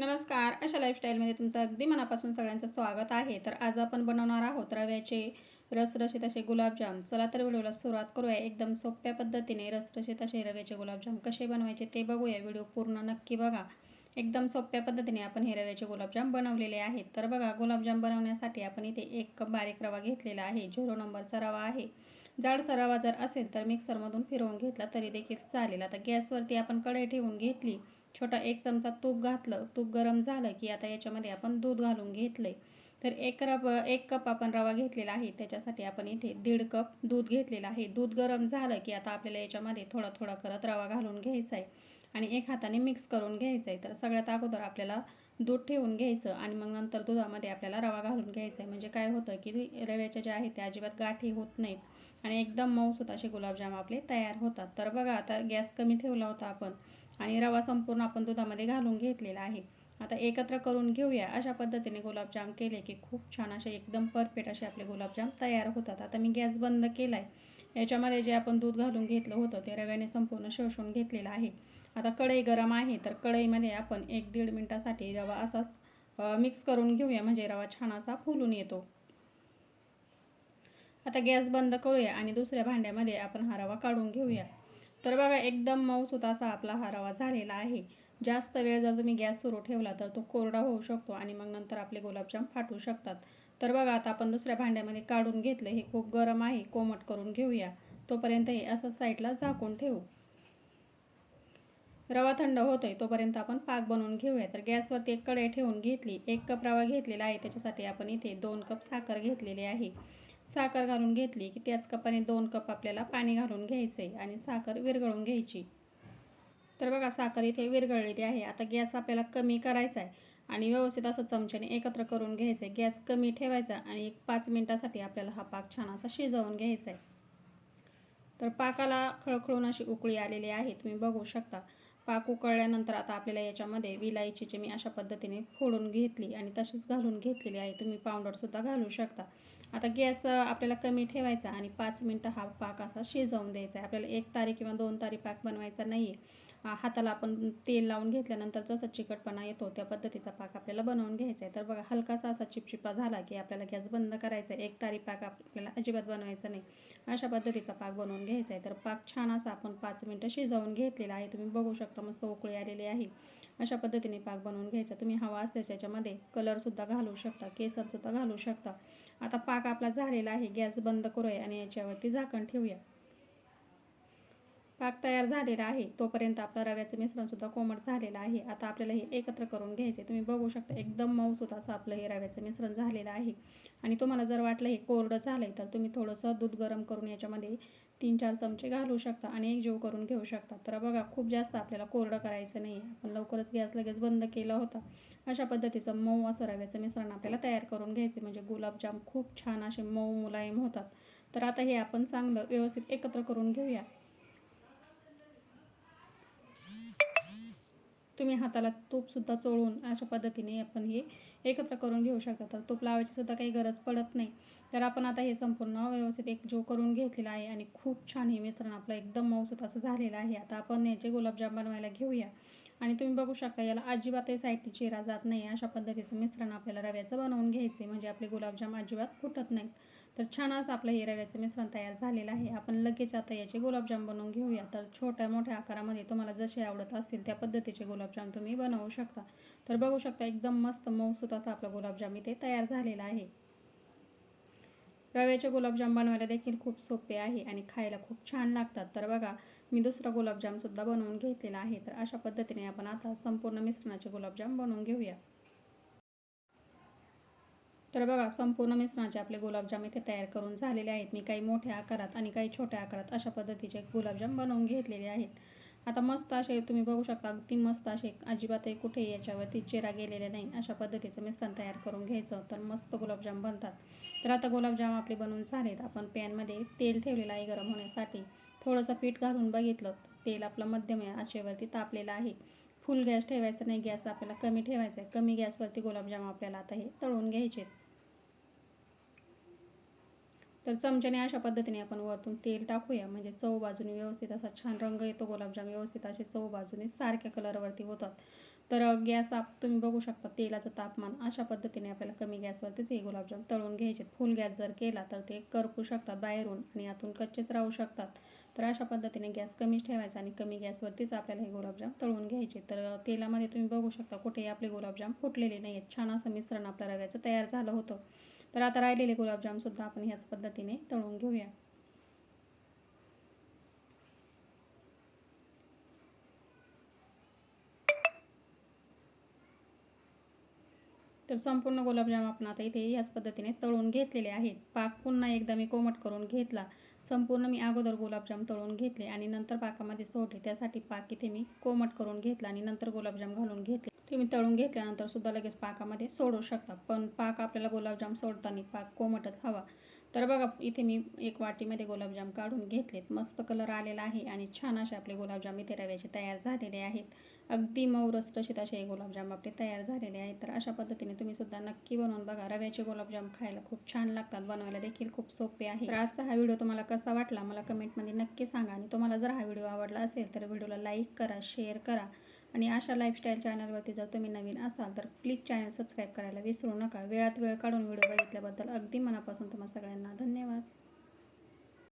नमस्कार. अशा लाईफस्टाईलमध्ये तुमचं अगदी मनापासून सगळ्यांचं स्वागत आहे. तर आज आपण बनवणार आहोत रव्याचे रसरशीत असे गुलाबजाम. चला तर व्हिडिओला सुरुवात करूया. एकदम सोप्या पद्धतीने रसरशीत असे रव्याचे गुलाबजाम कसे बनवायचे ते बघूया. व्हिडिओ पूर्ण नक्की बघा. एकदम सोप्या पद्धतीने आपण हे रव्याचे गुलाबजाम बनवलेले आहेत. तर बघा गुलाबजाम बनवण्यासाठी आपण इथे एक कप बारीक रवा घेतलेला आहे. झिरो नंबरचा रवा आहे. जाडसा रवा जर असेल तर मिक्सरमधून फिरवून घेतला तरी देखील चालेल. आता गॅसवरती आपण कढई ठेवून घेतली. छोटा एक चमचा तूप घातलं. तूप गरम झालं की आता याच्यामध्ये आपण दूध घालून घेतलंय. तर एक रब एक कप आपण रवा घेतलेला आहे. त्याच्यासाठी आपण इथे दीड कप दूध घेतलेलं आहे. दूध गरम झालं की आता आपल्याला याच्यामध्ये थोडा थोडा करत रवा घालून घ्यायचा आहे आणि एक हाताने मिक्स करून घ्यायचं आहे तर सगळ्यात अगोदर आपल्याला दूध ठेवून घ्यायचं आणि मग नंतर दुधामध्ये आपल्याला रवा घालून घ्यायचा आहे म्हणजे काय होतं की रव्याच्या ज्या आहेत त्या अजिबात गाठी होत नाहीत आणि एकदम मऊसूत असे गुलाबजाम आपले तयार होतात. तर बघा आता गॅस कमी ठेवला होता आपण. आणि रवा संपूर्ण आपण दुधामध्ये घालून घेतलेला आहे. आता एकत्र करून घेऊया. अशा पद्धतीने गुलाबजाम केले की खूप छान असे एकदम परफेक्ट असे आपले गुलाबजाम तयार होतात. आता मी गॅस बंद केला आहे याच्यामध्ये जे आपण दूध घालून घेतलं होतं ते रव्याने संपूर्ण शोषून घेतलेलं आहे. आता कढई गरम आहे तर कढईमध्ये आपण एक दीड मिनटासाठी रवा असाच मिक्स करून घेऊया. म्हणजे रवा छान असा फुलून येतो. आता गॅस बंद करूया आणि दुसऱ्या भांड्यामध्ये आपण हा रवा काढून घेऊया. तर बघा एकदम मऊसूत असा आपला हा रवा झालेला आहे. जास्त वेळ जर तुम्ही गॅस सुरू ठेवला तर तो कोरडा होऊ शकतो आणि मग नंतर आपले गुलाबजाम फाटू शकतात. तर बघा आता आपण दुसऱ्या भांड्यामध्ये काढून घेतलं. हे खूप गरम आहे. कोमट करून घेऊया. तोपर्यंत हे असं साईडला झाकून ठेवू. रवा थंड होतोय. तोपर्यंत आपण पाक बनवून घेऊया. तर गॅसवरती एक कढई ठेवून घेतली. एक कप रवा घेतलेला आहे. त्याच्यासाठी आपण इथे दोन कप साखर घेतलेली आहे. साखर घालून घेतली की त्याच कपाने दोन कप आपल्याला पाणी घालून घ्यायचं आहे आणि साखर विरघळून घ्यायची. तर बघा साखर इथे विरघळलेली आहे. आता गॅस आपल्याला कमी करायचा आहे आणि व्यवस्थित असं चमच्याने एकत्र करून घ्यायचं आहे गॅस कमी ठेवायचा आणि एक पाच मिनटासाठी आपल्याला हा पाक छान असा शिजवून घ्यायचा आहे तर पाकाला खळखळून अशी उकळी आलेली आहे. तुम्ही बघू शकता. पाक उकळल्यानंतर आता आपल्याला याच्यामध्ये विलायचीची मी अशा पद्धतीने फोडून घेतली आणि तशीच घालून घेतलेली आहे. तुम्ही पावडरसुद्धा घालू शकता. आता गॅस आपल्याला कमी ठेवायचा आणि पाच मिनटं हा पाक असा शिजवून द्यायचा आहे. आपल्याला एक तारी किंवा दोन तारी पाक बनवायचा नाही आहे हाताला आपण तेल लावून घेतल्यानंतर जसं चिकटपणा येतो त्या पद्धतीचा पाक आपल्याला बनवून घ्यायचा आहे. तर बघा हलकासा असा चिपचिपा झाला की आपल्याला गॅस बंद करायचा आहे. एक तारी पाक आपल्याला अजिबात बनवायचा नाही. अशा पद्धतीचा पाक बनवून घ्यायचा आहे. तर पाक छान असा आपण पाच मिनटं शिजवून घेतलेला आहे. तुम्ही बघू शकता मस्त उकळी आलेली आहे. अशा पद्धतीने पाक बनवून घ्यायचा. तुम्ही हवा असल्यास याच्यामध्ये कलरसुद्धा घालू शकता केसरसुद्धा घालू शकता. आता पाक आपला झालेला आहे गॅस बंद करूया आणि याच्यावरती झाकण ठेवूया. पाक तयार झालेला आहे तोपर्यंत आपलं रव्याचं मिश्रणसुद्धा कोमट झालेलं आहे. आता आपल्याला हे एकत्र करून घ्यायचे तुम्ही बघू शकता एकदम मऊसूत असं आपलं हे रव्याचं मिश्रण झालेलं आहे. आणि तुम्हाला जर वाटलं हे कोरडं झालं आहे तर तुम्ही थोडंसं दूध गरम करून याच्यामध्ये तीन चार चमचे घालू शकता आणि एक जीव करून घेऊ शकता. तर बघा खूप जास्त आपल्याला कोरडं करायचं नाही आपण लवकरच गॅस लगेच बंद केला होता. अशा पद्धतीचं मऊ असं रव्याचं मिश्रण आपल्याला तयार करून घ्यायचे. म्हणजे गुलाबजाम खूप छान असे मऊ मुलायम होतात. तर आता हे आपण चांगलं व्यवस्थित एकत्र करून घेऊया. तुम्ही हाताला तूपसुद्धा चोळून अशा पद्धतीने आपण हे एकत्र करून घेऊ शकता. तर तूप लावायची सुद्धा काही गरज पडत नाही. तर आपण आता हे संपूर्ण व्यवस्थित एक जो करून घेतलेला आहे आणि खूप छान हे मिश्रण आपलं एकदम मऊसूत असं झालेलं आहे. आता आपण याचे गुलाबजाम बनवायला घेऊया. आणि तुम्ही बघू शकता याला अजिबातही साईडची चिरा जात नाही. अशा पद्धतीचं मिश्रण आपल्याला रव्याचं बनवून घ्यायचे म्हणजे आपले गुलाबजाम अजिबात फुटत नाहीत. तर छान असं आपलं हे रव्याचं मिश्रण तयार झालेलं आहे. आपण लगेच आता याचे गुलाबजाम बनवून घेऊया. तर छोट्या मोठ्या आकारामध्ये तुम्हाला जसे आवडत असतील त्या पद्धतीचे गुलाबजाम तुम्ही बनवू शकता. तर बघू शकता एकदम मस्त मऊसूत असा आपला गुलाबजाम इथे तयार झालेला आहे. रव्याचे गुलाबजाम बनवायला देखील खूप सोपे आहे आणि खायला खूप छान लागतात. तर बघा मी दुसरा गुलाबजामसुद्धा बनवून घेतलेला आहे. तर अशा पद्धतीने आपण आता संपूर्ण मिश्रणाचे गुलाबजाम बनवून घेऊया. तर बघा संपूर्ण मिश्रणाचे आपले गुलाबजाम इथे तयार करून झालेले आहेत. मी काही मोठ्या आकारात आणि काही छोट्या आकारात अशा पद्धतीचे गुलाबजाम बनवून घेतलेले आहेत. आता मस्त असे तुम्ही बघू शकता अगदी मस्त असे अजिबातही कुठे याच्यावरती चेरा गेलेले नाही. अशा पद्धतीचं मिश्रण तयार करून घ्यायचं तर मस्त गुलाबजाम बनतात. तर आता गुलाबजाम आपले बनवून झालेत. आपण पॅनमध्ये तेल ठेवलेलं आहे गरम होण्यासाठी. थोडंसं पीठ घालून बघितलं. तेल आपलं मध्यम आचेवरती तापलेलं आहे. फुल गॅस ठेवायचा नाही. गॅस आपल्याला कमी ठेवायचा आहे. कमी गॅसवरती गुलाबजाम आपल्याला आता हे तळून घ्यायचे तर चमच्याने अशा पद्धतीने आपण वरतून तेल टाकूया. म्हणजे चव बाजूने व्यवस्थित असा छान रंग येतो. गुलाबजाम व्यवस्थित असे चव बाजूने सारख्या कलरवरती होतात. तर गॅस आप तुम्ही बघू शकता तेलाचं तापमान अशा पद्धतीने आपल्याला कमी गॅसवरतीच हे गुलाबजाम तळून घ्यायचे फुल गॅस जर केला तर ते करपू शकतात बाहेरून आणि आतून कच्चेच राहू शकतात. तर अशा पद्धतीने गॅस कमीच ठेवायचा आणि कमी गॅसवरतीच आपल्याला हे गुलाबजाम तळून घ्यायचे. तर तेलामध्ये तुम्ही बघू शकता कुठेही आपले गुलाबजाम फुटलेले नाही आहेत छान असं मिश्रण आपल्या रव्याचं तयार झालं होतं. तर आता राहिलेले गुलाबजामसुद्धा आपण ह्याच पद्धतीने तळून घेऊया. तर संपूर्ण गुलाबजाम आपण आता इथे याच पद्धतीने तळून घेतलेले आहेत. पाक पुन्हा एकदा मी कोमट करून घेतला. संपूर्ण मी अगोदर गुलाबजाम तळून घेतले आणि नंतर पाकामध्ये सोडले. त्यासाठी पाक इथे मी कोमट करून घेतला आणि नंतर गुलाबजाम घालून घेतले. तुम्ही तळून घेतल्यानंतर सुद्धा लगेच पाकामध्ये सोडू शकता. पण पाक आपल्याला गुलाबजाम सोडताना पाक कोमटच हवा. तर बघा इथे मी एक वाटीमध्ये गुलाबजाम काढून घेतलेत. मस्त कलर आलेला आहे आणि छान असे आपले गुलाबजाम इथे रव्याचे तयार झालेले आहेत. अगदी मऊ रसरशीत असे हे गुलाबजाम आपले तयार झालेले आहेत. तर अशा पद्धतीने तुम्ही सुद्धा नक्की बनवून बघा. रव्याचे गुलाबजाम खायला खूप छान लागतात. बनवायला देखील खूप सोपे आहे. तर आजचा हा व्हिडिओ तुम्हाला कसा वाटला मला कमेंटमध्ये नक्की सांगा. आणि तुम्हाला जर हा व्हिडिओ आवडला असेल तर व्हिडिओला लाईक करा शेअर करा. आणि अशा लाईफस्टाईल चॅनलवरती जर तुम्ही नवीन असाल तर प्लीज चॅनल सबस्क्राईब करायला विसरू नका. वेळात वेळ काढून व्हिडिओ बघितल्याबद्दल अगदी मनापासून तुम्हाला सगळ्यांना धन्यवाद.